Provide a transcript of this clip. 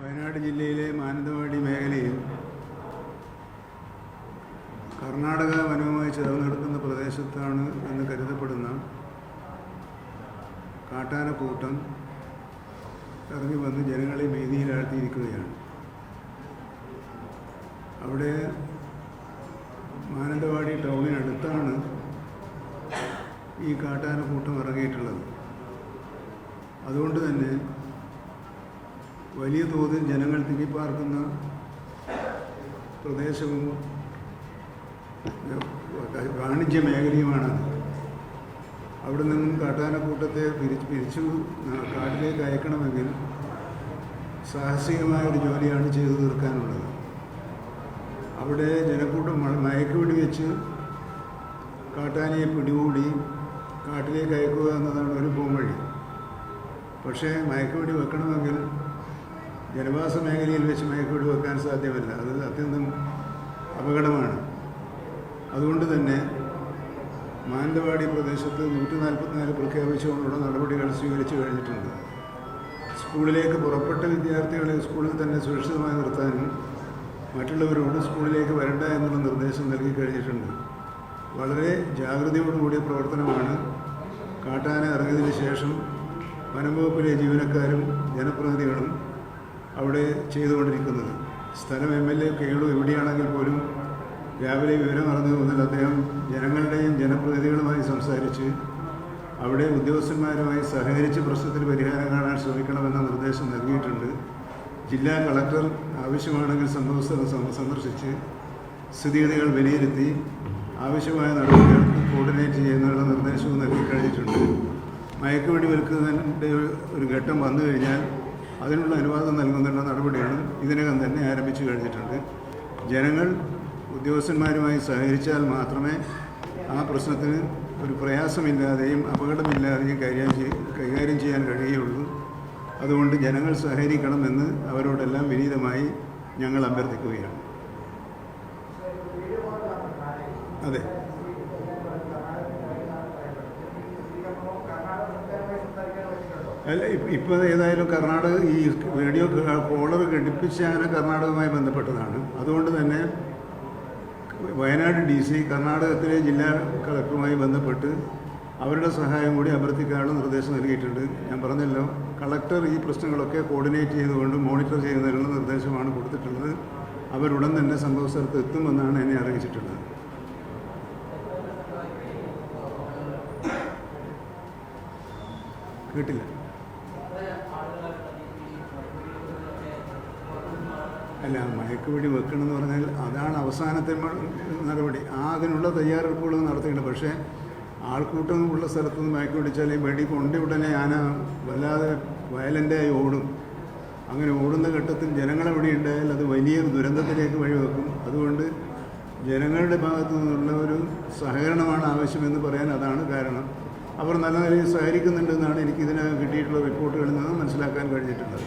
വയനാട് ജില്ലയിലെ മാനന്തവാടി മേഖലയിൽ കർണാടക വനവുമായി ചേർന്ന് കിടക്കുന്ന പ്രദേശത്താണ് എന്ന് കരുതപ്പെടുന്ന കാട്ടാനക്കൂട്ടം ഇറങ്ങി വന്ന് ജനങ്ങളെ ഭീതിയിലാഴ്ത്തിയിരിക്കുകയാണ്. അവിടെ മാനന്തവാടി ടൗണിനടുത്താണ് ഈ കാട്ടാനക്കൂട്ടം ഇറങ്ങിയിട്ടുള്ളത്. അതുകൊണ്ട് തന്നെ വലിയ തോതിൽ ജനങ്ങൾ തിങ്ങിപ്പാർക്കുന്ന പ്രദേശവും വാണിജ്യ മേഖലയുമാണ് അവിടെ നിന്നും കാട്ടാനക്കൂട്ടത്തെ പിരിച്ച് പിരിച്ചു കാട്ടിലേക്ക് അയക്കണമെങ്കിൽ സാഹസികമായ ഒരു ജോലിയാണ് ചെയ്തു തീർക്കാനുള്ളത്. അവിടെ ജനക്കൂട്ടം മയക്കുപിടി വെച്ച് കാട്ടാനയെ പിടികൂടി കാട്ടിലേക്ക് അയക്കുക എന്നതാണ് ഒരു പോംവഴി. പക്ഷേ മയക്കുപിടി വെക്കണമെങ്കിൽ ജനവാസ മേഖലയിൽ വെച്ച് മയക്കുപിടി വെക്കാൻ സാധ്യമല്ല. അത് അത്യന്തം അപകടമാണ്. അതുകൊണ്ട് തന്നെ മാനന്തവാടി പ്രദേശത്ത് നൂറ്റി നാൽപ്പത്തിനാല് പ്രഖ്യാപിച്ചുകൊണ്ടുള്ള നടപടികൾ സ്വീകരിച്ചു കഴിഞ്ഞിട്ടുണ്ട്. സ്കൂളിലേക്ക് പുറപ്പെട്ട വിദ്യാർത്ഥികളെ സ്കൂളിൽ തന്നെ സുരക്ഷിതമായി നിർത്താനും മറ്റുള്ളവരോട് സ്കൂളിലേക്ക് വരണ്ട എന്നുള്ള നിർദ്ദേശം നൽകി കഴിഞ്ഞിട്ടുണ്ട്. വളരെ ജാഗ്രതയോടുകൂടിയ പ്രവർത്തനമാണ് കാട്ടാന ഇറങ്ങിയതിന് ശേഷം വനംവകുപ്പിലെ ജീവനക്കാരും ജനപ്രതിനിധികളും അവിടെ ചെയ്തുകൊണ്ടിരിക്കുന്നത്. സ്ഥലം എം എൽ എ കേളു എവിടെയാണെങ്കിൽ പോലും രാവിലെ വിവരം അറിഞ്ഞു മുതൽ അദ്ദേഹം ജനങ്ങളുടെയും ജനപ്രതിനിധികളുമായി സംസാരിച്ച് അവിടെ ഉദ്യോഗസ്ഥന്മാരുമായി സഹകരിച്ച് പ്രശ്നത്തിന് പരിഹാരം കാണാൻ ശ്രമിക്കണമെന്ന നിർദ്ദേശം നൽകിയിട്ടുണ്ട്. ജില്ലാ കളക്ടർ ആവശ്യമാണെങ്കിൽ സംഭവസ്ഥലം സന്ദ- സന്ദർശിച്ച് സ്ഥിതിഗതികൾ വിലയിരുത്തി ആവശ്യമായ നടപടികൾ കോർഡിനേറ്റ് ചെയ്യുന്നതിനുള്ള നിർദ്ദേശവും നൽകി കഴിഞ്ഞിട്ടുണ്ട്. മയക്കുവെടി വിൽക്കുന്നതിന്റെ ഒരു ഘട്ടം വന്നു കഴിഞ്ഞാൽ അതിനുള്ള അനുവാദം നൽകുന്നതിനുള്ള നടപടികളും ഇതിനകം തന്നെ ആരംഭിച്ചു കഴിഞ്ഞിട്ടുണ്ട്. ജനങ്ങൾ ഉദ്യോഗസ്ഥന്മാരുമായി സഹകരിച്ചാൽ മാത്രമേ ആ പ്രശ്നത്തിന് ഒരു പ്രയാസമില്ലാതെയും അപകടമില്ലാതെയും കൈകാര്യം കൈകാര്യം ചെയ്യാൻ കഴിയുള്ളൂ അതുകൊണ്ട് ജനങ്ങൾ സഹകരിക്കണമെന്ന് അവരോടെല്ലാം വിനീതമായി ഞങ്ങൾ അഭ്യർത്ഥിക്കുകയാണ്. അതെ. അല്ല ഇപ്പോൾ ഏതായാലും കർണാടക ഈ റേഡിയോ കോളർ ഘടിപ്പിച്ച അങ്ങനെ കർണാടകവുമായി ബന്ധപ്പെട്ടതാണ്. അതുകൊണ്ട് തന്നെ വയനാട് ഡി സി കർണാടകത്തിലെ ജില്ലാ കളക്ടറുമായി ബന്ധപ്പെട്ട് അവരുടെ സഹായം കൂടി അഭ്യർത്ഥിക്കാനുള്ള നിർദ്ദേശം നൽകിയിട്ടുണ്ട്. ഞാൻ പറഞ്ഞല്ലോ കളക്ടർ ഈ പ്രശ്നങ്ങളൊക്കെ കോർഡിനേറ്റ് ചെയ്തുകൊണ്ട് മോണിറ്റർ ചെയ്യുന്നതിനുള്ള നിർദ്ദേശമാണ് കൊടുത്തിട്ടുള്ളത്. അവരുടൻ തന്നെ സംഭവ സ്ഥലത്ത് എത്തുമെന്നാണ് എന്നെ അറിയിച്ചിട്ടുള്ളത്. കേട്ടില്ല. അല്ല മയക്കുപിടി വെക്കണമെന്ന് പറഞ്ഞാൽ അതാണ് അവസാനത്തെ നടപടി. ആ അതിനുള്ള തയ്യാറെടുപ്പുകൾ നടത്തിയിട്ടുണ്ട്. പക്ഷേ ആൾക്കൂട്ടം ഉള്ള സ്ഥലത്ത് നിന്ന് മയക്ക് പിടിച്ചാൽ ഈ വെടി കൊണ്ട ഉടനെ ആന വല്ലാതെ വയലന്റായി ഓടും. അങ്ങനെ ഓടുന്ന ഘട്ടത്തിൽ ജനങ്ങളെവിടെ ഉണ്ടായാൽ അത് വലിയൊരു ദുരന്തത്തിലേക്ക് വഴിവെക്കും അതുകൊണ്ട് ജനങ്ങളുടെ ഭാഗത്തു നിന്നുള്ള ഒരു സഹകരണമാണ് ആവശ്യമെന്ന് പറയാൻ അതാണ് കാരണം. അവർ നല്ല നിലയിൽ സഹകരിക്കുന്നുണ്ടെന്നാണ് എനിക്ക് ഇതിനകം കിട്ടിയിട്ടുള്ള റിപ്പോർട്ടുകളിൽ നിന്ന് മനസ്സിലാക്കാൻ കഴിഞ്ഞിട്ടുള്ളത്.